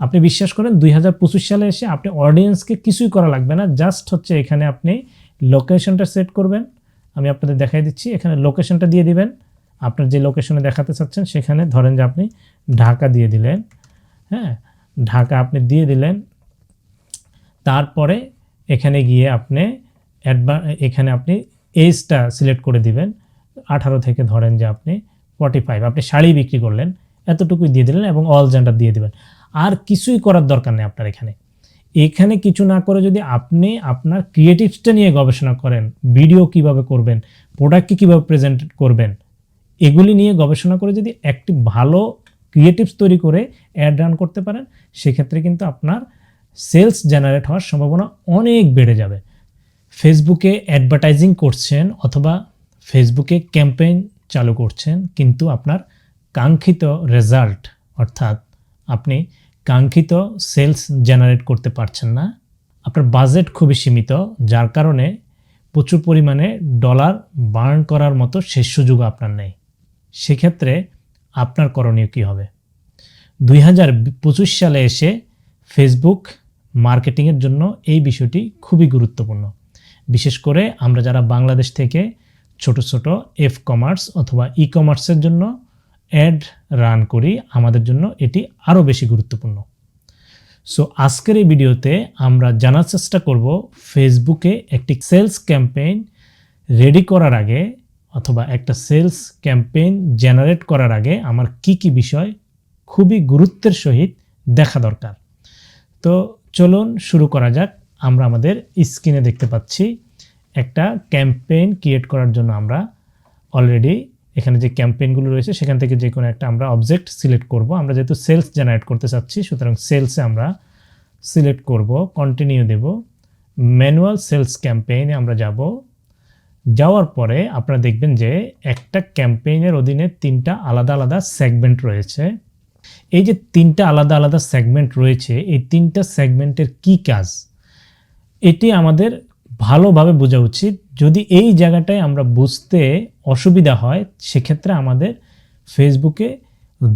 আপনি বিশ্বাস করেন, দুই হাজার পঁচিশ সালে এসে আপনি অডিয়েন্সকে কিছুই করা লাগবে না জাস্ট হচ্ছে এখানে আপনি লোকেশনটা সেট করবেন। আমি আপনাদের দেখাই দিচ্ছি, এখানে লোকেশনটা দিয়ে দিবেন। আপনার যে লোকেশনে দেখাতে চাচ্ছেন, সেখানে ধরেন যে আপনি ঢাকা দিয়ে দিলেন হ্যাঁ? ঢাকা আপনি দিয়ে দিলেন, তারপরে এখানে গিয়ে আপনি অ্যাডভা এখানে আপনি এজটা সিলেক্ট করে দিবেন। আঠারো থেকে ধরেন যে আপনি ফর্টি ফাইভ আপনি শাড়ি বিক্রি করলেন, এতটুকুই দিয়ে দিলেন এবং অল জেন্ডার দিয়ে দিবেন। আর কিছুই করার দরকার নেই আপনার এখানে। এখানে কিছু না করে যদি আপনি আপনার ক্রিয়েটিভসটা নিয়ে গবেষণা করেন ভিডিও কীভাবে করবেন প্রোডাক্টকে কীভাবে প্রেজেন্ট করবেন, এগুলি নিয়ে গবেষণা করে যদি একটি ভালো ক্রিয়েটিভস তৈরি করে অ্যাড রান করতে পারেন, সেক্ষেত্রে কিন্তু আপনার সেলস জেনারেট হওয়ার সম্ভাবনা অনেক বেড়ে যাবে। ফেসবুকে অ্যাডভার্টাইজিং করছেন অথবা ফেসবুকে ক্যাম্পেইন চালু করছেন, কিন্তু আপনার কাঙ্ক্ষিত রেজাল্ট অর্থাৎ আপনি কাঙ্ক্ষিত সেলস জেনারেট করতে পারছেন না। আপনার বাজেট খুবই সীমিত, যার কারণে প্রচুর পরিমাণে ডলার বার্ন করার মতো শেষ সুযোগ আপনার নেই। সেক্ষেত্রে আপনার করণীয় কী হবে? দুই হাজার পঁচিশ সালে এসে ফেসবুক মার্কেটিংয়ের জন্য এই বিষয়টি খুবই গুরুত্বপূর্ণ। বিশেষ করে আমরা যারা বাংলাদেশ থেকে ছোট ছোট এফ কমার্স অথবা ই কমার্সের জন্য অ্যাড রান করি, আমাদের জন্য এটি আরও বেশি গুরুত্বপূর্ণ। সো আজকের এই ভিডিওতে আমরা জানার চেষ্টা করব ফেসবুকে একটি সেলস ক্যাম্পেইন রেডি করার আগে অথবা একটা সেলস ক্যাম্পেইন জেনারেট করার আগে আমার কি কি বিষয় খুবই গুরুত্বের সহিত দেখা দরকার। তো, চলুন শুরু করা যাক। আমরা আমাদের স্ক্রিনে দেখতে পাচ্ছি, একটা ক্যাম্পেইন ক্রিয়েট করার জন্য আমরা অলরেডি এখানে যে ক্যাম্পেইনগুলো রয়েছে, সেখান থেকে যে কোনো একটা আমরা অবজেক্ট সিলেক্ট করব। আমরা যেহেতু সেলস জেনারেট করতে চাচ্ছি, সুতরাং সেলসে আমরা সিলেক্ট করব কন্টিনিউ দেব। ম্যানুয়াল সেলস ক্যাম্পেইনে আমরা যাব। যাওয়ার পরে আপনারা দেখবেন যে একটা ক্যাম্পেইনের অধীনে তিনটা আলাদা আলাদা সেগমেন্ট রয়েছে। এই যে তিনটা আলাদা আলাদা সেগমেন্ট রয়েছে, এই তিনটা সেগমেন্টের কি কাজ? এটি আমাদের ভালোভাবে বোঝা উচিত। যদি এই জায়গাটায় আমরা বুঝতে অসুবিধা হয়, সেক্ষেত্রে আমাদের ফেসবুকে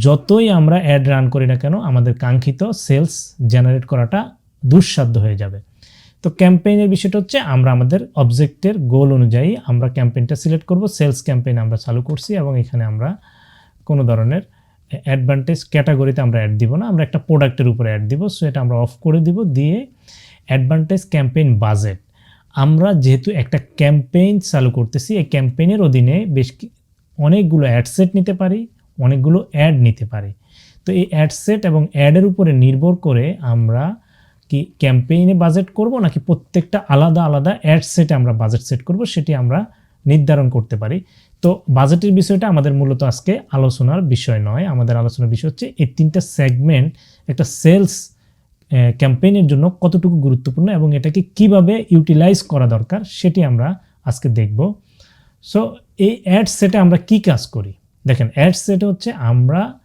যতই আমরা অ্যাড রান করি না কেন, আমাদের কাঙ্ক্ষিত সেলস জেনারেট করাটা দুঃসাধ্য হয়ে যাবে। তো ক্যাম্পেইনের বিষয়টা হচ্ছে, আমরা আমাদের অবজেক্টের গোল অনুযায়ী আমরা ক্যাম্পেইনটা সিলেক্ট করব সেলস ক্যাম্পেইন আমরা চালু করছি এবং এখানে আমরা কোনো ধরনের অ্যাডভান্টেজ ক্যাটাগরিতে আমরা অ্যাড দিব না, আমরা একটা প্রোডাক্টের উপরে অ্যাড দিব। সো এটা আমরা অফ করে দিব, দিয়ে অ্যাডভান্টেজ ক্যাম্পেইন বাজেট আমরা যেহেতু একটা ক্যাম্পেইন চালু করতেছি, এই ক্যাম্পেইনের অধীনে বেশ অনেকগুলো অ্যাডসেট নিতে পারি, অনেকগুলো অ্যাড নিতে পারি। তো এই অ্যাডসেট এবং অ্যাডের উপরে নির্ভর করে আমরা কি ক্যাম্পেইনে বাজেট করব নাকি প্রত্যেকটা আলাদা আলাদা অ্যাড সেটে আমরা বাজেট সেট করব, সেটি আমরা নির্ধারণ করতে পারি। তো বাজেটের বিষয়টা আমাদের মূলত আজকে আলোচনার বিষয় নয়। আমাদের আলোচনার বিষয় হচ্ছে এই তিনটা সেগমেন্ট একটা সেলস ক্যাম্পেইনের জন্য কতটুকু গুরুত্বপূর্ণ এবং এটাকে কীভাবে ইউটিলাইজ করা দরকার সেটি আমরা আজকে দেখব। সো এই অ্যাড সেটে আমরা কি কাজ করি? দেখেন অ্যাড সেটে হচ্ছে আমরা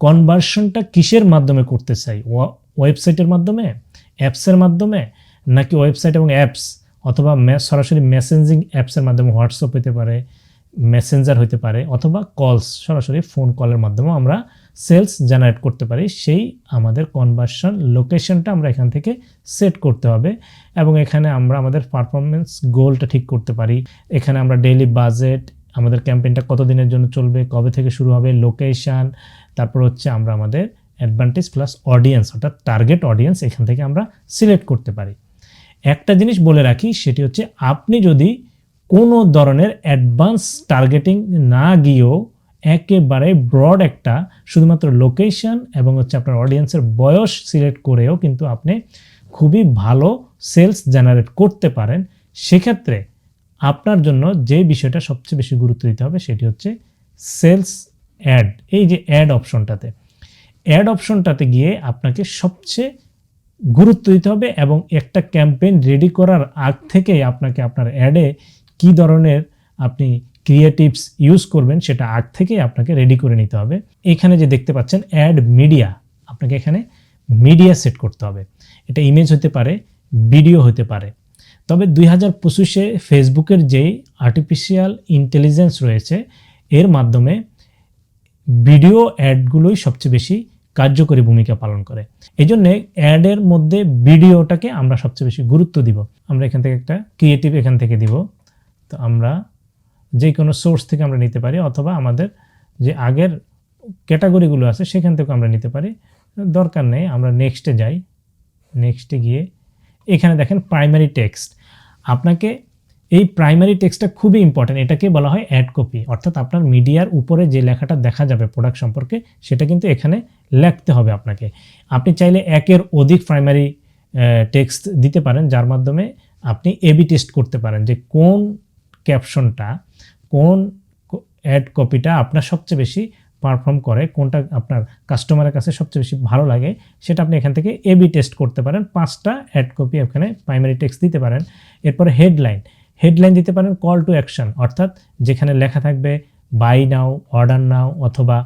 কনভার্সনটা কিসের মাধ্যমে করতে চাই? ওয়া- ওয়েবসাইটের মাধ্যমে? অ্যাপসের মাধ্যমে? নাকি ওয়েবসাইট এবং অ্যাপস অথবা সরাসরি মেসেঞ্জিং অ্যাপসের মাধ্যমে হোয়াটসঅ্যাপ হতে পারে মেসেঞ্জার হতে পারে, অথবা কলস সরাসরি ফোন কলের মাধ্যমেও আমরা সেলস জেনারেট করতে পারি, সেই আমাদের কনভার্সন লোকেশনটা আমরা এখান থেকে সেট করতে হবে এবং এখানে আমরা আমাদের পারফরমেন্স গোলটা ঠিক করতে পারি। এখানে আমরা ডেইলি বাজেট আমাদের ক্যাম্পেইনটা কত দিনের জন্য চলবে, কবে থেকে শুরু হবে লোকেশন তারপর হচ্ছে আমরা আমাদের অ্যাডভান্টেজ প্লাস অডিয়েন্স অর্থাৎ টার্গেট অডিয়েন্স এখান থেকে আমরা সিলেক্ট করতে পারি। একটা জিনিস বলে রাখি, সেটি হচ্ছে আপনি যদি কোনো ধরনের অ্যাডভান্স টার্গেটিং না গিয়েও একেবারে ব্রড একটা, শুধুমাত্র লোকেশন এবং হচ্ছে আপনার অডিয়েন্সের বয়স সিলেক্ট করেও কিন্তু আপনি খুবই ভালো সেলস জেনারেট করতে পারেন। সেক্ষেত্রে আপনার জন্য যে বিষয়টা সবচেয়ে বেশি গুরুত্ব দিতে হবে সেটি হচ্ছে সেলস অ্যাড এই যে অ্যাড অপশনটাতে অ্যাড অপশনটাতে গিয়ে আপনাকে সবচেয়ে গুরুত্ব দিতে হবে এবং একটা ক্যাম্পেইন রেডি করার আগ থেকেই আপনাকে আপনার অ্যাডে কি ধরনের আপনি ক্রিয়েটিভস ইউজ করবেন, সেটা আগ থেকেই আপনাকে রেডি করে নিতে হবে। এখানে যে দেখতে পাচ্ছেন অ্যাড মিডিয়া আপনাকে এখানে মিডিয়া সেট করতে হবে। এটা ইমেজ হতে পারে ভিডিও হতে পারে। তবে দুই হাজার পঁচিশে ফেসবুকের যেই আর্টিফিশিয়াল ইন্টেলিজেন্স রয়েছে, এর মাধ্যমে ভিডিও অ্যাডগুলোই সবচেয়ে বেশি কার্যকরী ভূমিকা পালন করে। এই জন্যে অ্যাডের মধ্যে ভিডিওটাকে আমরা সবচেয়ে বেশি গুরুত্ব দিব। আমরা এখান থেকে একটা ক্রিয়েটিভ এখান থেকে দিব। তো আমরা যে কোনো সোর্স থেকে আমরা নিতে পারি অথবা আমাদের যে আগের ক্যাটাগরিগুলো আছে, সেখান থেকেও আমরা নিতে পারি। দরকার নেই, আমরা নেক্সটে যাই। নেক্সটে গিয়ে, এখানে দেখেন প্রাইমারি টেক্সট আপনাকে এই প্রাইমারি টেক্সটটা খুবই ইম্পর্টেন্ট এটাকে বলা হয় অ্যাড কপি অর্থাৎ আপনার মিডিয়ার উপরে যে লেখাটা দেখা যাবে প্রোডাক্ট সম্পর্কে, সেটা কিন্তু এখানে লিখতে হবে আপনাকে। আপনি চাইলে একের অধিক প্রাইমারি টেক্সট দিতে পারেন, যার মাধ্যমে আপনি এবি টেস্ট করতে পারেন যে কোন ক্যাপশনটা কোন অ্যাড কপিটা আপনার সবচেয়ে বেশি পারফর্ম করে, কোনটা আপনার কাস্টমারের কাছে সবচেয়ে বেশি ভালো লাগে, সেটা আপনি এখান থেকে এবি টেস্ট করতে পারেন। পাঁচটা অ্যাড কপি এখানে প্রাইমারি টেক্সট দিতে পারেন। এরপরে হেডলাইন হেডলাইন দিতে পারেন কল টু অ্যাকশন অর্থাৎ যেখানে লেখা থাকবে বাই নাও অর্ডার নাও অথবা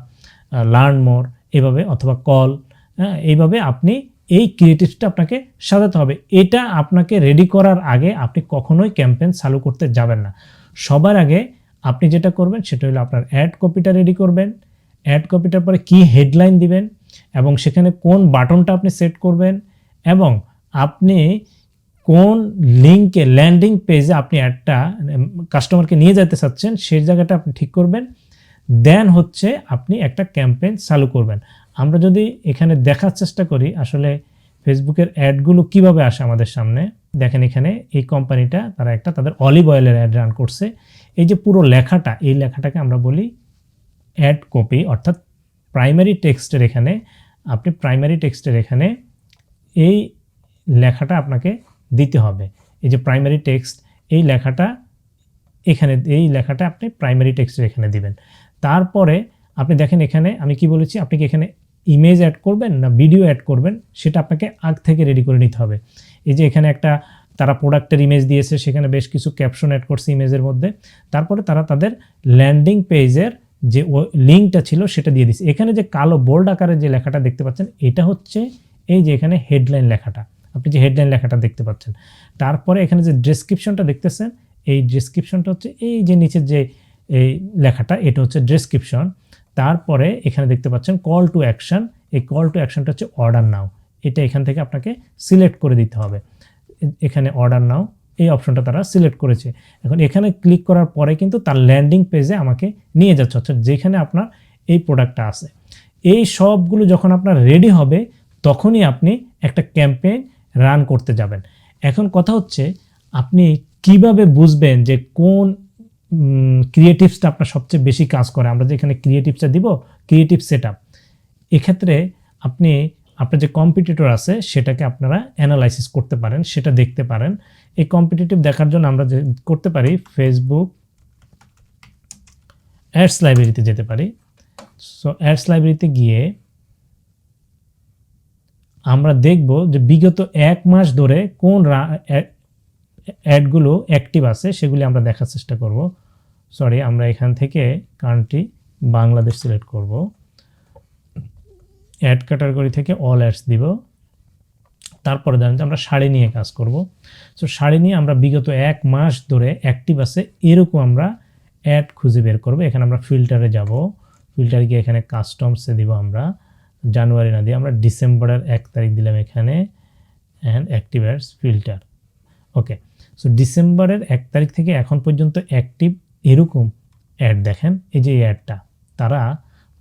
লার্ন মোর এভাবে, অথবা কল হ্যাঁ এইভাবে আপনি এই ক্রিয়েটিভসটা আপনাকে সাজাতে হবে। এটা আপনাকে রেডি করার আগে আপনি কখনোই ক্যাম্পেন চালু করতে যাবেন না। সবার আগে আপনি যেটা করবেন সেটা হলো আপনার অ্যাড কপিটা রেডি করবেন। অ্যাড কপিটার পরে কি হেডলাইন দিবেন এবং সেখানে কোন বাটনটা আপনি সেট করবেন এবং আপনি কোন লিঙ্কে ল্যান্ডিং পেজে আপনি অ্যাডটা কাস্টমারকে নিয়ে যেতে চাচ্ছেন, সেই জায়গাটা আপনি ঠিক করবেন। দেন হচ্ছে আপনি একটা ক্যাম্পেইন চালু করবেন। আমরা যদি এখানে দেখার চেষ্টা করি, আসলে ফেসবুকের অ্যাডগুলো কীভাবে আসে আমাদের সামনে? দেখেন এখানে এই কোম্পানিটা তারা একটা তাদের অলিভ অয়েলের অ্যাড রান করছে। এই যে পুরো লেখাটা, এই লেখাটাকে আমরা বলি অ্যাড কপি অর্থাৎ প্রাইমারি টেক্সটের এখানে, আপনি প্রাইমারি টেক্সটের এখানে এই লেখাটা আপনাকে দিতে হবে। এই যে প্রাইমারি টেক্সট এই লেখাটা এখানে, এই লেখাটা আপনি প্রাইমারি টেক্সটের এখানে দিবেন। তারপরে আপনি দেখেন এখানে আমি কি বলেছি, আপনি কি এখানে ইমেজ অ্যাড করবেন না ভিডিও অ্যাড করবেন, সেটা আপনাকে আগ থেকে রেডি করে নিতে হবে। এই যে এখানে একটা তারা প্রোডাক্টের ইমেজ দিয়েছে, সেখানে বেশ কিছু ক্যাপশন অ্যাড করছে ইমেজের মধ্যে। তারপরে তারা তাদের ল্যান্ডিং পেজের যে লিঙ্কটা ছিল, সেটা দিয়ে দিচ্ছে এখানে যে কালো বোল্ড আকারে যে লেখাটা দেখতে পাচ্ছেন, এটা হচ্ছে এই যে এখানে হেডলাইন লেখাটা। আপনি যে হেডলাইন লেখাটা দেখতে পাচ্ছেন, তারপরে এখানে যে ডেসক্রিপশনটা দেখতেছেন, এই ডেসক্রিপশনটা হচ্ছে এই যে নিচের যে এই লেখাটা, এটা হচ্ছে ডেসক্রিপশন তারপরে এখানে দেখতে পাচ্ছেন কল টু অ্যাকশন এই কল টু অ্যাকশনটা হচ্ছে অর্ডার নাও এটা এখান থেকে আপনাকে সিলেক্ট করে দিতে হবে। এখানে অর্ডার নাও। এই অপশনটা তারা সিলেক্ট করেছে। এখন এখানে ক্লিক করার পরে কিন্তু তার ল্যান্ডিং পেজে আমাকে নিয়ে যাচ্ছে। অর্থাৎ যেখানে আপনার এই প্রোডাক্টটা আছে। এই সবগুলো যখন আপনার রেডি হবে, তখনই আপনি একটা ক্যাম্পেইন রান করতে যাবেন। এখন কথা হচ্ছে, আপনি কীভাবে বুঝবেন যে কোন ক্রিয়েটিভসটা আপনার সবচেয়ে বেশি কাজ করে? আমরা যে এখানে ক্রিয়েটিভসটা দিব ক্রিয়েটিভ সেট আপ এক্ষেত্রে আপনি আপনার যে কম্পিটিটর আছে, সেটাকে আপনারা অ্যানালাইসিস করতে পারেন, সেটা দেখতে পারেন। এই কম্পিটিটিভ দেখার জন্য আমরা যে করতে পারি ফেসবুক অ্যাডস লাইব্রেরিতে যেতে পারি। সো অ্যাডস লাইব্রেরিতে গিয়ে আমরা দেখব যে বিগত এক মাস ধরে কোন অ্যাডগুলো অ্যাক্টিভ আছে, সেগুলি আমরা দেখার চেষ্টা করব। সরি আমরা এখান থেকে কান্ট্রি বাংলাদেশ সিলেক্ট করব। অ্যাড ক্যাটাগরি থেকে অল অ্যাডস দিব। তারপরে ধরেন আমরা শাড়ি নিয়ে কাজ করব। সো শাড়ি নিয়ে আমরা বিগত এক মাস ধরে অ্যাক্টিভ আছে, এরকম আমরা অ্যাড খুঁজে বের করব। এখানে আমরা ফিল্টারে যাব। ফিল্টারে গিয়ে এখানে কাস্টমসে দিব আমরা। জানুয়ারি না দিয়ে আমরা ডিসেম্বরের এক তারিখ দিলাম এখানে। And active ads filter okay so ডিসেম্বরের এক তারিখ থেকে এখন পর্যন্ত অ্যাক্টিভ এরকম অ্যাড দেখেন। এই যে অ্যাডটা তারা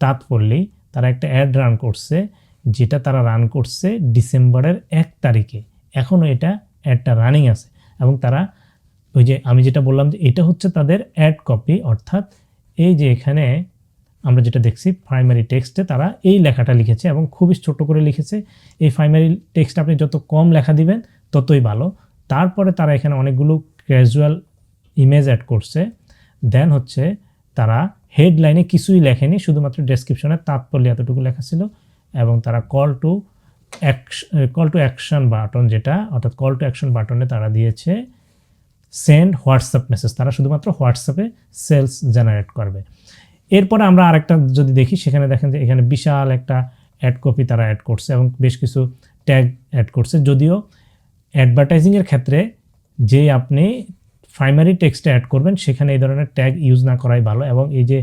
তাৎ পড়লেই তারা একটা অ্যাড রান করছে, যেটা তারা রান করছে ডিসেম্বরের এক তারিখে। এখনও এটা অ্যাডটা রানিং আছে। এবং তারা ওই যে আমি যেটা বললাম যে এটা হচ্ছে তাদের অ্যাড কপি অর্থাৎ এই যে এখানে আমরা যেটা দেখছি প্রাইমারি টেক্সটে তারা এই লেখাটা লিখেছে এবং খুবই ছোট করে লিখেছে। এই প্রাইমারি টেক্সট আপনি যত কম লেখা দিবেন, ততই ভালো। তারপরে তারা এখানে অনেকগুলো ক্যাজুয়াল ইমেজ অ্যাড করছে। দেন হচ্ছে তারা হেডলাইনে কিছুই লেখেনি, শুধুমাত্র ডেসক্রিপশনের তাৎপর্য এতটুকু লেখা ছিল। এবং তারা call to call to action button যেটা, অর্থাৎ কল টু অ্যাকশন বাটনে তারা দিয়েছে সেন্ড হোয়াটসঅ্যাপ মেসেজ তারা শুধুমাত্র হোয়াটসঅ্যাপে সেলস জেনারেট করবে। এরপরে আমরা আরেকটা যদি দেখি, সেখানে দেখেন যে এখানে বিশাল একটা অ্যাড কপি তারা অ্যাড করছে এবং বেশ কিছু ট্যাগ অ্যাড করছে। যদিও অ্যাডভার্টাইজিংয়ের ক্ষেত্রে যে আপনি প্রাইমারি টেক্সটে অ্যাড করবেন, সেখানে এই ধরনের ট্যাগ ইউজ না করাই ভালো এবং এই যে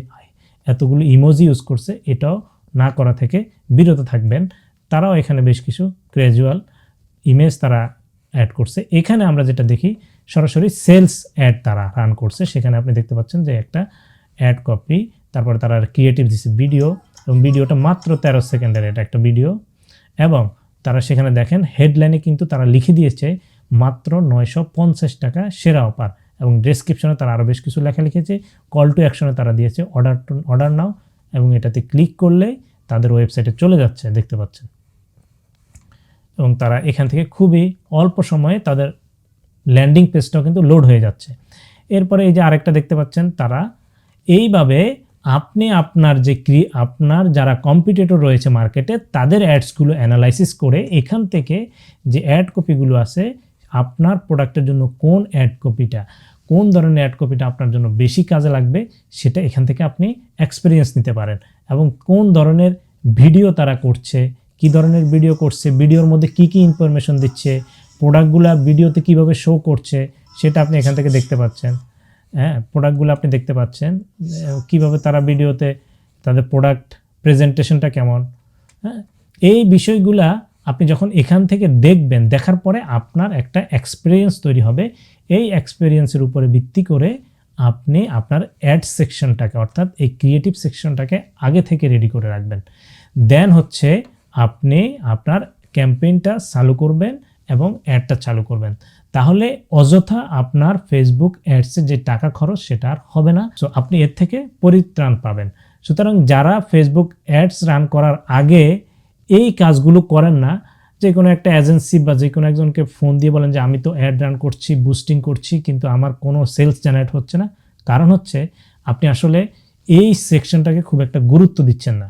এতগুলো ইমোজি ইউজ করছে, এটাও না করা থেকে বিরত থাকবেন। তারাও এখানে বেশ কিছু গ্র্যাজুয়াল ইমেজ তারা অ্যাড করছে। এখানে আমরা যেটা দেখি, সরাসরি সেলস অ্যাড তারা রান করছে। সেখানে আপনি দেখতে পাচ্ছেন যে একটা অ্যাড কপি তারপরে তারা ক্রিয়েটিভ দিচ্ছে ভিডিও এবং ভিডিওটা মাত্র তেরো সেকেন্ডের এটা একটা ভিডিও এবং তারা সেখানে দেখেন হেডলাইনে কিন্তু তারা লিখে দিয়েছে, মাত্র নয়শো পঞ্চাশ টাকা সেরা অফার এবং ডেসক্রিপশনে তারা আরও বেশ কিছু লেখা লিখেছে। কল টু অ্যাকশনে তারা দিয়েছে অর্ডার টু অর্ডার নাও এবং এটাতে ক্লিক করলে তাদের ওয়েবসাইটে চলে যাচ্ছে, দেখতে পাচ্ছেন। এবং তারা এখান থেকে খুবই অল্প সময়ে তাদের ল্যান্ডিং পেজটাও কিন্তু লোড হয়ে যাচ্ছে। এরপরে এই যে আরেকটা দেখতে পাচ্ছেন তারা, এইভাবে আপনি আপনার যে ক্রি, আপনার যারা কম্পিটিটর রয়েছে মার্কেটে তাদের অ্যাডসগুলো অ্যানালাইসিস করে এখান থেকে যে অ্যাড কপিগুলো আছে আপনার প্রোডাক্টের জন্য কোন অ্যাড কপিটা কোন ধরনের অ্যাড কপিটা আপনার জন্য বেশি কাজে লাগবে, সেটা এখান থেকে আপনি এক্সপিরিয়েন্স নিতে পারেন। এবং কোন ধরনের ভিডিও তারা করছে, কি ধরনের ভিডিও করছে ভিডিওর মধ্যে কি কি ইনফরমেশন দিচ্ছে প্রোডাক্টগুলো ভিডিওতে কীভাবে শো করছে, সেটা আপনি এখান থেকে দেখতে পাচ্ছেন। হ্যাঁ প্রোডাক্টগুলো আপনি দেখতে পাচ্ছেন কীভাবে তারা ভিডিওতে তাদের প্রোডাক্ট প্রেজেন্টেশনটা কেমন। হ্যাঁ এই বিষয়গুলা আপনি যখন এখান থেকে দেখবেন, দেখার পরে আপনার একটা এক্সপিরিয়েন্স তৈরি হবে। এই এক্সপিরিয়েন্সের উপরে ভিত্তি করে আপনি আপনার অ্যাড সেকশনটাকে অর্থাৎ এই ক্রিয়েটিভ সেকশনটাকে আগে থেকে রেডি করে রাখবেন। দেন হচ্ছে আপনি আপনার ক্যাম্পেইনটা চালু করবেন এবং অ্যাডটা চালু করবেন। তাহলে অযথা আপনার ফেসবুক অ্যাডসের যে টাকা খরচ, সেটা আর হবে না। সো আপনি এর থেকে পরিত্রাণ পাবেন। সুতরাং যারা ফেসবুক অ্যাডস রান করার আগে এই কাজগুলো করেন না। যে কোনো একটা এজেন্সি বা যে কোনো একজনকে ফোন দিয়ে বলেন যে, আমি তো অ্যাড রান করছি বুস্টিং করছি, কিন্তু আমার কোনো সেলস জেনারেট হচ্ছে না। কারণ হচ্ছে, আপনি আসলে এই সেকশনটাকে খুব একটা গুরুত্ব দিচ্ছেন না।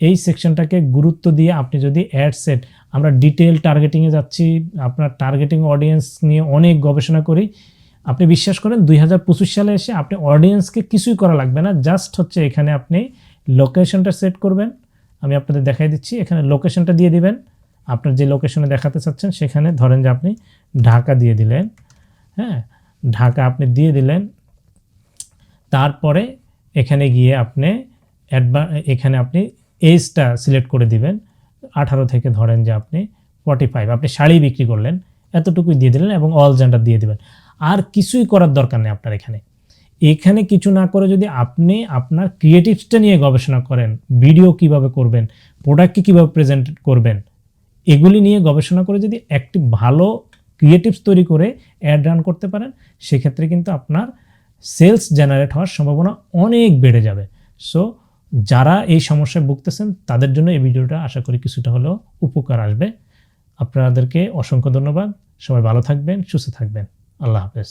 এই সেকশনটাকে গুরুত্ব দিয়ে আপনি যদি অ্যাড সেট আমরা ডিটেল টার্গেটিংয়ে যাচ্ছি, আপনার টার্গেটিং অডিয়েন্স নিয়ে অনেক গবেষণা করি, আপনি বিশ্বাস করেন দুই হাজার পঁচিশ সালে এসে আপনি অডিয়েন্সকে কিছুই করা লাগবে না। জাস্ট হচ্ছে এখানে আপনি লোকেশনটা সেট করবেন। আমি আপনাদের দেখাই দিচ্ছি। এখানে লোকেশনটা দিয়ে দিবেন। আপনার যে লোকেশনে দেখাতে চাচ্ছেন, সেখানে ধরেন যে আপনি ঢাকা দিয়ে দিলেন। হ্যাঁ ঢাকা আপনি দিয়ে দিলেন। তারপরে এখানে গিয়ে আপনি অ্যাডভা এখানে আপনি এজটা সিলেক্ট করে দিবেন। আঠারো থেকে ধরেন যে আপনি ফর্টি ফাইভ আপনি শাড়ি বিক্রি করলেন। এতটুকুই দিয়ে দিলেন এবং অল জেন্ডার দিয়ে দিবেন। আর কিছুই করার দরকার নেই আপনার এখানে। এখানে কিছু না করে যদি আপনি আপনার ক্রিয়েটিভসটা নিয়ে গবেষণা করেন ভিডিও কীভাবে করবেন প্রোডাক্টকে কীভাবে প্রেজেন্ট করবেন, এগুলি নিয়ে গবেষণা করে যদি একটি ভালো ক্রিয়েটিভস তৈরি করে অ্যাড রান করতে পারেন, সেক্ষেত্রে কিন্তু আপনার সেলস জেনারেট হওয়ার সম্ভাবনা অনেক বেড়ে যাবে। সো যারা এই সমস্যায় ভুগতেছেন, তাদের জন্য এই ভিডিওটা আশা করি কিছুটা হলেও উপকার আসবে। আপনাদেরকে অসংখ্য ধন্যবাদ। সবাই ভালো থাকবেন, সুস্থ থাকবেন। আল্লাহ হাফেজ।